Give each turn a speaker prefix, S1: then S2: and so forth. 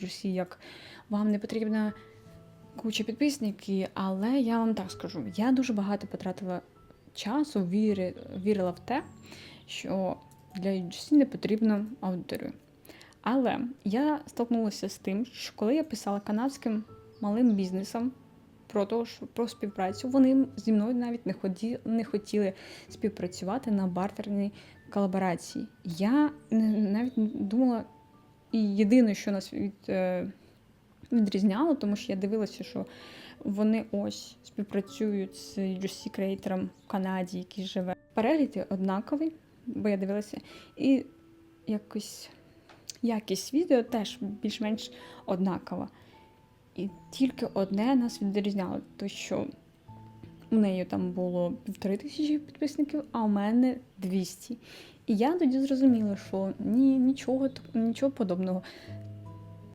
S1: Росії, як вам не потрібна куча підписників, але я вам так скажу: я дуже багато потратила часу, віри, вірила в те, що для UGC не потрібно аудиторію. Але я столкнулася з тим, що коли я писала канадським малим бізнесам про те, що про співпрацю, вони зі мною навіть не, ході, не хотіли співпрацювати на бартерній колаборації. Я навіть думала, і єдине, що нас від, е, відрізняло, тому що я дивилася, що вони ось співпрацюють з UGC креатором в Канаді, який живе. Перегляди однакові, бо я дивилася, і якось якість відео теж більш-менш однакова. І тільки одне нас відрізняло, то що у неї там було півтори тисячі підписників, а у мене 200. І я тоді зрозуміла, що ні, нічого, нічого подобного.